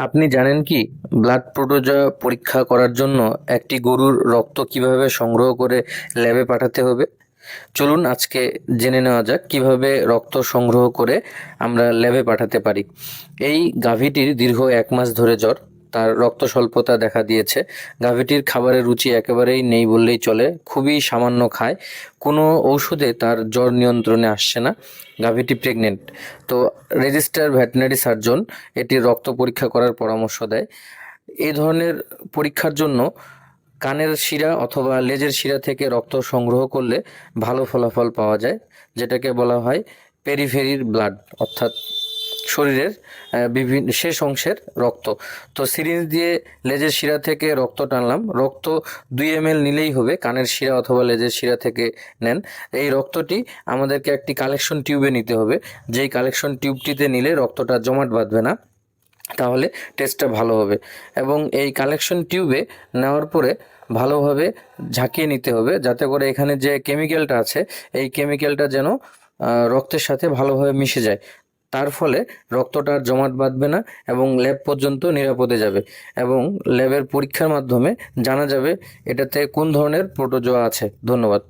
আপনি জানেন কি ব্লাড প্রোটোজা পরীক্ষা করার জন্য একটি গরুর রক্ত কীভাবে সংগ্রহ করে ল্যাবে পাঠাতে হবে? চলুন আজকে জেনে নেওয়া যাক কীভাবে রক্ত সংগ্রহ করে আমরা ল্যাবে পাঠাতে পারি। এই গাভীটির দীর্ঘ এক মাস ধরে জ্বর। তার রক্ত স্বল্পতা দেখা দিয়েছে। গাভীটির খাবারের রুচি একেবারেই নেই বললেই চলে, খুবই সামান্য খায়। কোনো ঔষধে তার জ্বর নিয়ন্ত্রণে আসছে না, গাভীটি প্রেগনেন্ট তো রেজিস্টার ভেটেনারি সার্জন এটির রক্ত পরীক্ষা করার পরামর্শ দেয়। এই ধরনের পরীক্ষার জন্য কানের শিরা অথবা লেজের শিরা থেকে রক্ত সংগ্রহ করলে ভালো ফলাফল পাওয়া যায়, যেটাকে বলা হয় পেরিফেরির ব্লাড অর্থাৎ শরীরের বিভিন্ন, শেষ অংশের রক্ত। তো সিরিঞ্জ দিয়ে লেজের শিরা থেকে রক্ত টানলাম। রক্ত দুই এম নিলেই হবে, কানের শিরা অথবা লেজের শিরা থেকে নেন। এই রক্তটি আমাদেরকে একটি কালেকশন টিউবে নিতে হবে। যেই কালেকশন টিউবটিতে নিলে রক্তটা জমাট বাঁধবে না, তাহলে টেস্টটা ভালো হবে। এবং এই কালেকশন টিউবে নেওয়ার পরে ভালোভাবে ঝাঁকিয়ে নিতে হবে, যাতে করে এখানে যে কেমিক্যালটা আছে, এই কেমিক্যালটা যেন রক্তের সাথে ভালোভাবে মিশে যায়। তার ফলে রক্তটা আর জমাট বাঁধবে না এবং ল্যাব পর্যন্ত নিরাপদে যাবে এবং ল্যাবের পরীক্ষার মাধ্যমে জানা যাবে এটাতে কোন ধরনের প্রোটোজোয়া আছে। ধন্যবাদ।